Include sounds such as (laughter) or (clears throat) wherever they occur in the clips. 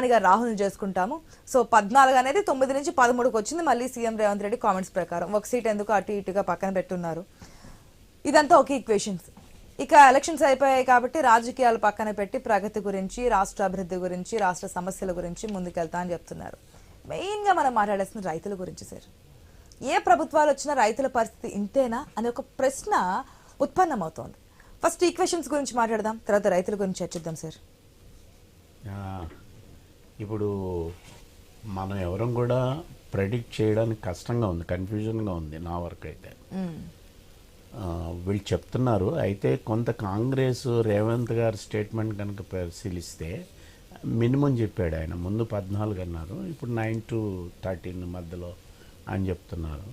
ప్రధానిగా రాహుల్ని చేసుకుంటాము. సో పద్నాలుగు అనేది తొమ్మిది నుంచి పదమూడుకి వచ్చింది. మళ్ళీ సీఎం రేవంత్ రెడ్డి కామెంట్స్ ప్రకారం. ఒక సీట్ ఎందుకు అటు ఇటుగా పక్కన పెట్టున్నారు? ఇదంతా ఒక ఈక్వేషన్స్ ఇక ఎలక్షన్స్ అయిపోయాయి కాబట్టి రాజకీయాలు పక్కన పెట్టి ప్రగతి గురించి రాష్ట్ర అభివృద్ధి గురించి రాష్ట్ర సమస్యల గురించి ముందుకెళ్తా అని చెప్తున్నారు. మెయిన్గా మనం మాట్లాడాల్సిన రైతుల గురించి సార్. ఏ ప్రభుత్వాలు వచ్చినా రైతుల పరిస్థితి ఇంతేనా అనే ఒక ప్రశ్న ఉత్పన్నమవుతోంది. ఫస్ట్ ఈక్వేషన్స్ గురించి మాట్లాడదాం. తర్వాత రైతుల గురించి చర్చిద్దాం సార్. ఇప్పుడు మనం ఎవరం కూడా ప్రెడిక్ట్ చేయడానికి కష్టంగా ఉంది కన్ఫ్యూజన్గా ఉంది నా వరకు అయితే. వీళ్ళు చెప్తున్నారు అయితే కొంత కాంగ్రెస్ రేవంత్ గారి స్టేట్మెంట్ కనుక పరిశీలిస్తే మినిమం చెప్పాడు ఆయన ముందు పద్నాలుగు అన్నారు ఇప్పుడు నైన్ టు థర్టీన్ మధ్యలో అని చెప్తున్నారు.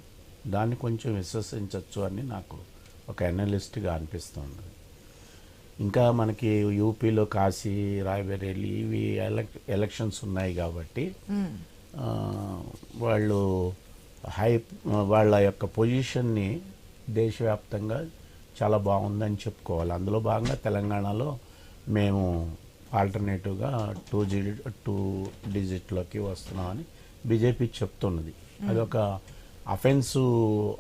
దాన్ని కొంచెం విశ్వసించవచ్చు అని నాకు ఒక అనలిస్ట్గా అనిపిస్తుంది. ఇంకా మనకి యూపీలో కాశీ రాయ్బరేలీ ఇవి ఎలక్ ఎలక్షన్స్ ఉన్నాయి కాబట్టి వాళ్ళు హై వాళ్ళ యొక్క పొజిషన్ని దేశవ్యాప్తంగా చాలా బాగుందని చెప్పుకోవాలి. అందులో భాగంగా తెలంగాణలో మేము ఆల్టర్నేటివ్గా టూ జి టూ డిజిట్లోకి వస్తున్నామని బీజేపీ చెప్తున్నది. అదొక అఫెన్సివ్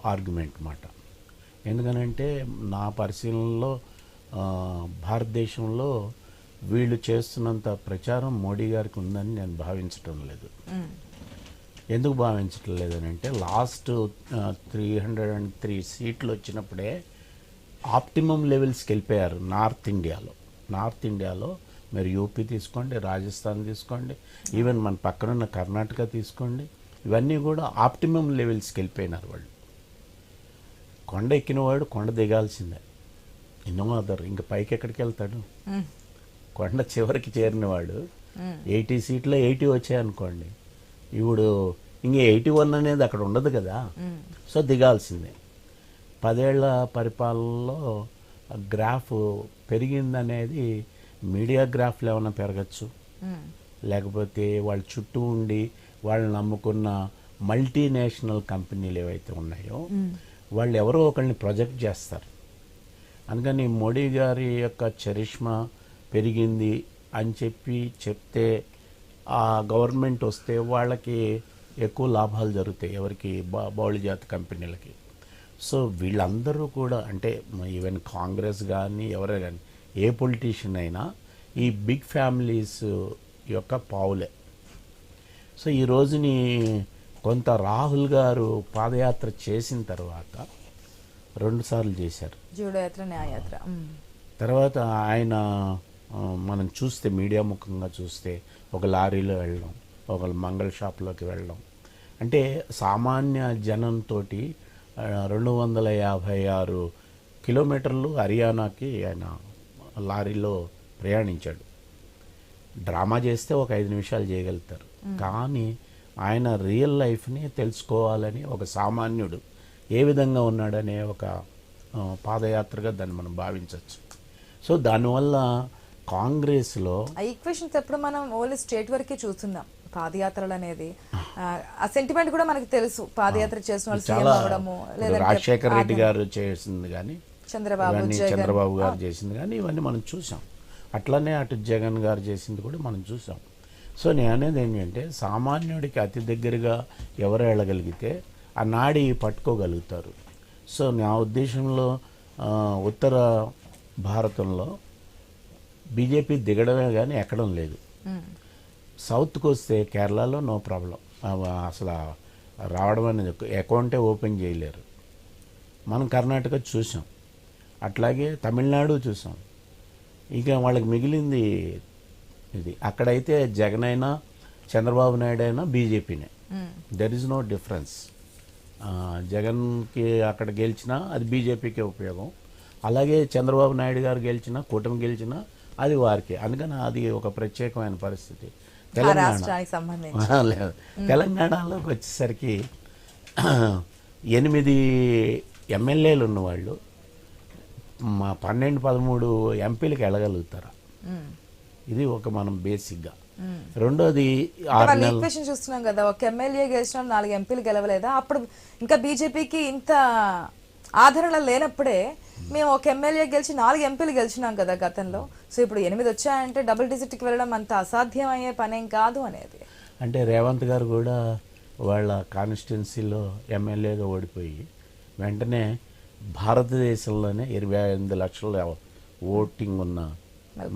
ఆర్గ్యుమెంట్ మాట. ఎందుకనంటే నా పరిశీలనలో భారతదేశంలో వీళ్ళు చేస్తున్నంత ప్రచారం మోడీ గారికి ఉందని నేను భావించటం లేదు. ఎందుకు భావించటం లేదనంటే last three hundred and three సీట్లు వచ్చినప్పుడే ఆప్టిమం లెవెల్స్కి వెళ్ళిపోయారు నార్త్ ఇండియాలో. నార్త్ ఇండియాలో మీరు యూపీ తీసుకోండి రాజస్థాన్ తీసుకోండి ఈవెన్ మన పక్కనున్న కర్ణాటక తీసుకోండి ఇవన్నీ కూడా ఆప్టిమం లెవెల్స్కి వెళ్ళిపోయినారు వాళ్ళు. కొండ ఎక్కినవాడు కొండ దిగాల్సిందే. ఎన్నో అదర్ ఇంక పైకి ఎక్కడికి వెళ్తాడు? కొండ చివరికి చేరినవాడు. ఎయిటీ సీట్లో ఎయిటీ వచ్చాయనుకోండి ఇప్పుడు ఇంక ఎయిటీ వన్ అనేది అక్కడ ఉండదు కదా? సో దిగాల్సిందే. పదేళ్ళ పరిపాలనలో గ్రాఫ్ పెరిగిందనేది మీడియా గ్రాఫ్లు ఏమైనా పెరగచ్చు? లేకపోతే వాళ్ళ చుట్టూ ఉండి వాళ్ళు నమ్ముకున్న మల్టీనేషనల్ కంపెనీలు ఏవైతే ఉన్నాయో వాళ్ళు ఎవరో ఒకరిని ప్రొజెక్ట్ చేస్తారు. అందుకని మోడీ గారి యొక్క చరిష్మా పెరిగింది అని చెప్పి చెప్తే ఆ గవర్నమెంట్ వస్తే వాళ్ళకి ఎక్కువ లాభాలు జరుగుతాయి ఎవరికి బా- బౌళి జాతి కంపెనీలకి. సో వీళ్ళందరూ కూడా అంటే ఈవెన్ కాంగ్రెస్ కానీ ఎవరే కానీ ఏ పొలిటీషియన్ అయినా ఈ బిగ్ ఫ్యామిలీస్ యొక్క పావులే. సో ఈ రోజుని కొంత రాహుల్ గారు పాదయాత్ర చేసిన తర్వాత రెండుసార్లు చేశారు. జూడో యాత్ర న్యాయయాత్ర. తర్వాత ఆయన మనం చూస్తే మీడియా ముఖంగా చూస్తే ఒక లారీలో వెళ్ళడం ఒక మంగళ షాప్లోకి వెళ్ళడం. అంటే సామాన్య జనంతో రెండు వందల యాభై ఆరు కిలోమీటర్లు హర్యానాకి ఆయన లారీలో ప్రయాణించాడు. డ్రామా చేస్తే ఒక ఐదు నిమిషాలు చేయగలుగుతారు. కానీ ఆయన రియల్ లైఫ్ని తెలుసుకోవాలని ఒక సామాన్యుడు ఏ విధంగా ఉన్నాడనే ఒక పాదయాత్రగా దాన్ని మనం భావించవచ్చు. సో దానివల్ల కాంగ్రెస్లో ఈక్వేషన్స్ ఎప్పుడు మనం ఓన్లీ స్టేట్ వరకే చూస్తున్నాం. పాదయాత్రలు అనేది ఆ, సెంటిమెంట్ కూడా మనకి తెలుసు. పాదయాత్ర చేసిన వాళ్ళు రాజశేఖర రెడ్డి గారు చేసింది కానీ చంద్రబాబు చంద్రబాబు గారు చేసింది కానీ ఇవన్నీ మనం చూసాం. అట్లనే అటు జగన్ గారు చేసింది కూడా మనం చూసాం. సో నేను అనేది ఏంటంటే సామాన్యుడికి అతి దగ్గరగా ఎవరు వెళ్ళగలిగితే ఆ నాడి పట్టుకోగలుగుతారు. సో నా ఉద్దేశంలో ఉత్తర భారతంలో బీజేపీ దిగడమే కానీ ఎక్కడం లేదు. సౌత్కి వస్తే కేరళలో నో ప్రాబ్లం. అసలు రావడం అనేది అకౌంటే ఓపెన్ చేయలేరు. మనం కర్ణాటక చూసాం. అట్లాగే తమిళనాడు చూసాం. ఇక వాళ్ళకి మిగిలింది ఇది. అక్కడైతే జగన్ అయినా చంద్రబాబు నాయుడు అయినా బీజేపీనే. దెర్ ఇస్ నో డిఫరెన్స్ జగన్కి అక్కడ గెలిచినా అది బీజేపీకే ఉపయోగం. అలాగే చంద్రబాబు నాయుడు గారు గెలిచినా కూటమి గెలిచినా అది వారికి. అందుకని అది ఒక ప్రత్యేకమైన పరిస్థితి. తెలంగాణ. లేదు. తెలంగాణలోకి వచ్చేసరికి (clears throat) ఎనిమిది ఎమ్మెల్యేలు ఉన్నవాళ్ళు మా పన్నెండు పదమూడు ఎంపీలకు వెళ్ళగలుగుతారా. ఇది ఒక మనం బేసిక్గా. రెండోది వాళ్ళ నెలలు. ఈక్వేషన్ చూస్తున్నాం కదా ఒక ఎమ్మెల్యే గెలిచిన నాలుగు ఎంపీలు గెలవలేదా? అప్పుడు ఇంకా బీజేపీకి ఇంత ఆదరణ లేనప్పుడే మేము ఒక ఎమ్మెల్యే గెలిచి నాలుగు ఎంపీలు గెలిచినాం కదా గతంలో. సో ఇప్పుడు ఎనిమిది వచ్చాయంటే డబుల్ డిజిట్కి వెళ్ళడం అంత అసాధ్యం అయ్యే పనేం కాదు అనేది. అంటే రేవంత్ గారు కూడా వాళ్ళ కాన్స్టిట్యున్సీలో ఎమ్మెల్యేగా ఓడిపోయి వెంటనే భారతదేశంలోనే ఇరవై ఎనిమిది లక్షల ఓటింగ్ ఉన్న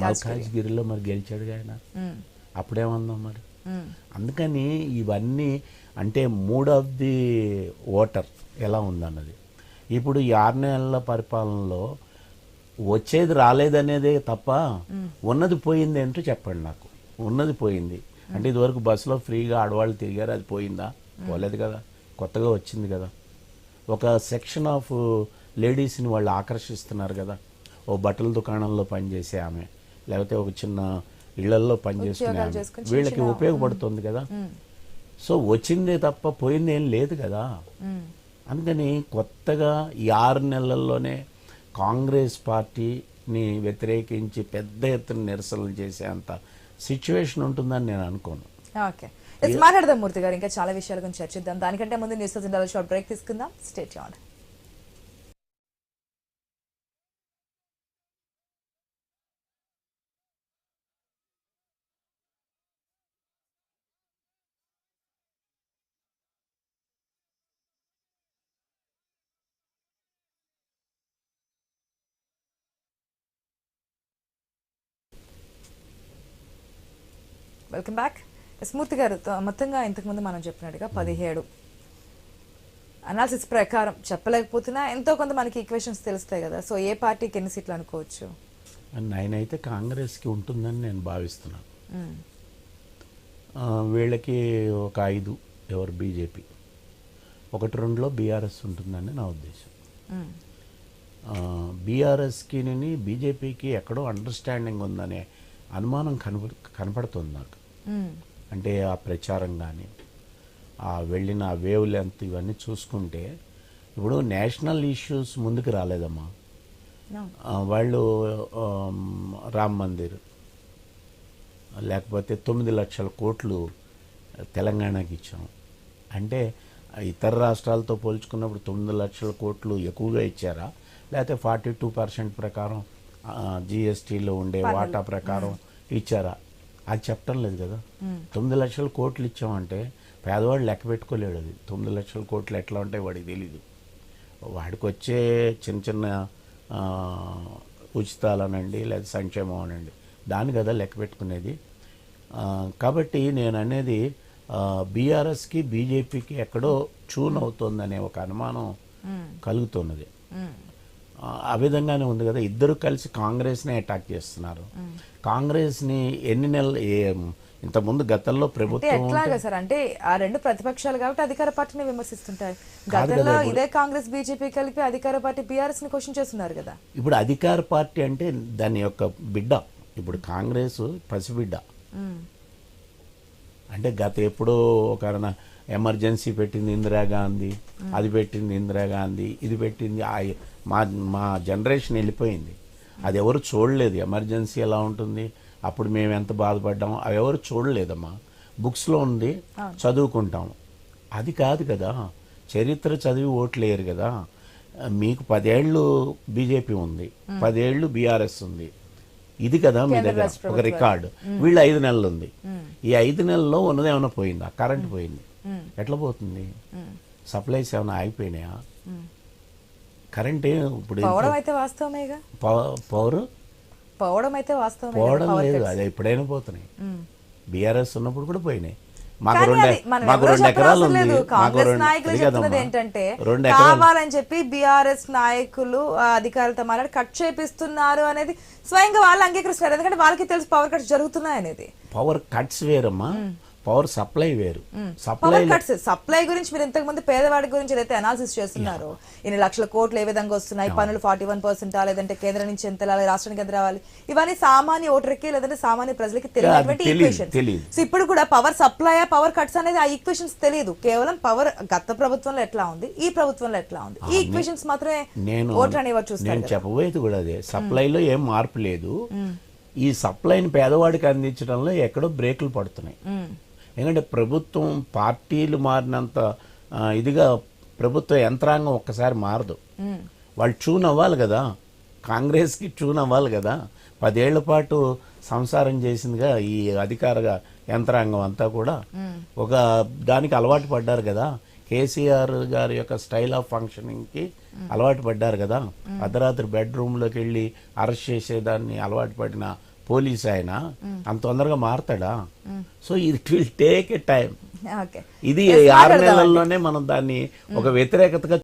మల్కాజ్గిరిలో మరి గెలిచాడుగా ఆయన? ఉమ్, అప్పుడేమందాం మరి? అందుకని ఇవన్నీ అంటే మూడ్ ఆఫ్ ది ఓటర్ ఎలా ఉందన్నది. ఇప్పుడు ఈ ఆరు నెలల పరిపాలనలో వచ్చేది రాలేదనేదే తప్ప ఉన్నది పోయింది ఏంటో చెప్పండి నాకు. ఉన్నది పోయింది. అంటే ఇదివరకు బస్సులో ఫ్రీగా ఆడవాళ్ళు తిరిగారు అది పోయిందా? పోలేదు కదా. కొత్తగా వచ్చింది కదా. ఒక సెక్షన్ ఆఫ్ లేడీస్ని వాళ్ళు ఆకర్షిస్తున్నారు కదా. ఓ బట్టల దుకాణంలో పనిచేసే ఆమె లేకపోతే ఒక చిన్న ఇళ్ళల్లో పనిచేసుకునే వీళ్ళకి ఉపయోగపడుతుంది కదా. సో వచ్చిందే తప్ప పోయింది ఏం లేదు కదా. అందుకని కొత్తగా ఈ ఆరు నెలల్లోనే కాంగ్రెస్ పార్టీని వ్యతిరేకించి పెద్ద ఎత్తున నిరసనలు చేసే అంత సిచ్యువేషన్ ఉంటుందని నేను అనుకోను. ఓకే. మాట్లాడదాం మూర్తి గారు ఇంకా చాలా విషయాల గురించి చర్చిద్దాం. దానికంటే ముందు న్యూస్ షార్ట్ బ్రేక్ తీసుకుందాం. స్టేట్ ఆన్ వెల్కమ్ బ్యాక్ స్మూర్తి గారు మొత్తంగా ఇంతకుముందు మనం చెప్పినట్టుగా పదిహేడు అనాలిసిస్ ప్రకారం చెప్పలేకపోతున్నా ఎంతో కొంత మనకి ఈక్వేషన్స్ తెలుస్తాయి కదా సో ఏ పార్టీకి ఎన్ని సీట్లు అనుకోవచ్చు నేనైతే కాంగ్రెస్కి ఉంటుందని నేను భావిస్తున్నాను. ఆ, వీళ్ళకి ఒక ఐదు ఎవరు బీజేపీ ఒకటి రెండులో బీఆర్ఎస్ ఉంటుందని నా ఉద్దేశం మ్మ్. బీఆర్ఎస్కి బీజేపీకి ఎక్కడో అండర్స్టాండింగ్ ఉందనే అనుమానం కనప కనపడుతుంది నాకు. అంటే ఆ ప్రచారం కానీ ఆ వెళ్ళిన వేవ్ లెంత్ ఇవన్నీ చూసుకుంటే ఇప్పుడు నేషనల్ ఇష్యూస్ ముందుకు రాలేదమ్మా. వాళ్ళు రామ్ మందిర్ లేకపోతే తొమ్మిది లక్షల కోట్లు తెలంగాణకి ఇచ్చాం. అంటే ఇతర రాష్ట్రాలతో పోల్చుకున్నప్పుడు తొమ్మిది లక్షల కోట్లు ఎక్కువగా ఇచ్చారా? లేకపోతే ఫార్టీ టూ పర్సెంట్ ప్రకారం జిఎస్టీలో ఉండే వాటా ప్రకారం ఇచ్చారా? అది చెప్పటం లేదు కదా. తొమ్మిది లక్షల కోట్లు ఇచ్చామంటే పేదవాడు లెక్క పెట్టుకోలేడు అది. తొమ్మిది లక్షల కోట్లు ఎట్లా ఉంటాయి వాడికి తెలీదు. వాడికి వచ్చే చిన్న చిన్న ఉచితాలనండి లేదా సంక్షేమం అనండి. దాని కదా లెక్క పెట్టుకునేది. కాబట్టి నేను అనేది బీఆర్ఎస్కి బీజేపీకి ఎక్కడో చూన్ అవుతుందనే ఒక అనుమానం కలుగుతున్నది. ఆ, విధంగానే ఉంది కదా. ఇద్దరు కలిసి కాంగ్రెస్నే అటాక్ చేస్తున్నారు. కాంగ్రెస్ని ఎన్ని నెలలు ఇంతకుముందు గతంలో ప్రభుత్వం ఎట్లాగా సార్? అంటే ఆ రెండు ప్రతిపక్షాలు కాబట్టి అధికార పార్టీని విమర్శిస్తుంటాయి గతంలో. ఇదే కాంగ్రెస్ బీజేపీ కలిపి అధికార పార్టీ బీఆర్ఎస్ని క్వశ్చన్ చేస్తున్నారు కదా. ఇప్పుడు అధికార పార్టీ అంటే దాని యొక్క బిడ్డ. ఇప్పుడు కాంగ్రెస్ పసిబిడ్డ. అంటే గత ఎప్పుడో ఒక ఎమర్జెన్సీ పెట్టింది ఇందిరాగాంధీ అది పెట్టింది ఇందిరాగాంధీ ఇది పెట్టింది ఆ మా మా జనరేషన్ వెళ్ళిపోయింది. అది ఎవరు చూడలేదు. ఎమర్జెన్సీ ఎలా ఉంటుంది? అప్పుడు మేము ఎంత బాధపడ్డాము అవి ఎవరు చూడలేదమ్మా. బుక్స్లో ఉంది చదువుకుంటాం. అది కాదు కదా. చరిత్ర చదివి ఓట్లు వేయరు కదా. మీకు పదేళ్ళు బీజేపీ ఉంది పదేళ్ళు బీఆర్ఎస్ ఉంది. ఇది కదా మీ దగ్గర ఒక రికార్డు. వీళ్ళు ఐదు నెలలు ఉంది. ఈ ఐదు నెలల్లో ఉన్నది ఏమైనా పోయిందా? కరెంట్ పోయింది. ఎట్లా పోతుంది? సప్లైస్ ఏమైనా ఆగిపోయినాయా? కరెంట్ ఇప్పుడు పోవడం అయితే వాస్తవమేగా. పవర్? పోవడం అయితే పోవడం power లేదు. అది ఎప్పుడైనా పోతున్నాయి. బీఆర్ఎస్ ఉన్నప్పుడు కూడా పోయినాయి. మాకు రెండు మాకు రెండు ఎకరాలు ఉంది. మాకు రెండు. ఏంటంటే రెండు కావాలని చెప్పి బీఆర్ఎస్ నాయకులు అధికారులతో మాట్లాడి కట్ చేపిస్తున్నారు అనేది స్వయంగా వాళ్ళు అంగీకరిస్తున్నారు. ఎందుకంటే వాళ్ళకి తెలుసు పవర్ కట్స్ జరుగుతున్నాయి అనేది పవర్ కట్స్ వేరమ్మా పవర్ సప్లై వేరు. సప్లై సప్లై గురించి మీరు ఇంతకు ముందు పేదవాడి గురించి ఏదైతే అనాలిసిస్ చేస్తున్నారో ఇన్ని లక్షల కోట్లు ఏ విధంగా వస్తున్నాయి పనులు ఫార్టీ వన్ పర్సెంట్ లేదంటే కేంద్రం నుంచి ఎంత రావాలి రాష్ట్రానికి ఎంత రావాలి ఇవన్నీ సామాన్య ఓటర్కి లేదంటే సామాన్య ప్రజలకి తెలియనటువంటి తెలీదు, ఈక్వేషన్స్ తెలీదు. సో ఇప్పుడు కూడా పవర్ సప్లై పవర్ కట్స్ అనేది ఆ ఈక్వేషన్స్ తెలియదు కేవలం పవర్ గత ప్రభుత్వంలో ఎట్లా ఉంది ఈ ప్రభుత్వంలో ఎట్లా ఉంది. ఈ ఈక్వేషన్స్ మాత్రమే నేను ఓటర్ అనేవారు చూస్తారు నేను చెప్పబోయేది కూడా అదే. సప్లైలో ఏం మార్పు లేదు. ఈ సప్లైని పేదవాడికి అందించడంలో ఎక్కడో బ్రేకులు పడుతున్నాయి. ఎందుకంటే ప్రభుత్వం పార్టీలు మారినంత ఇదిగా ప్రభుత్వ యంత్రాంగం ఒక్కసారి మారదు. వాళ్ళు చూన్ అవ్వాలి కదా. కాంగ్రెస్కి ట్యూన్ అవ్వాలి కదా. పదేళ్ళ పాటు సంసారం చేసిందిగా ఈ అధికార యంత్రాంగం అంతా కూడా. ఒక దానికి అలవాటు పడ్డారు కదా. కేసీఆర్ గారి యొక్క స్టైల్ ఆఫ్ ఫంక్షనింగ్కి అలవాటు పడ్డారు కదా. అర్ధరాత్రి బెడ్రూమ్లోకి వెళ్ళి అరెస్ట్ చేసేదాన్ని అలవాటు పడిన పోలీస్ ఆయన అంత తొందరగా మారతాడా? So it will take a time ఇది ఆరు. నెలల్లోనే మనం దాన్ని ఒక వ్యతిరేకతగా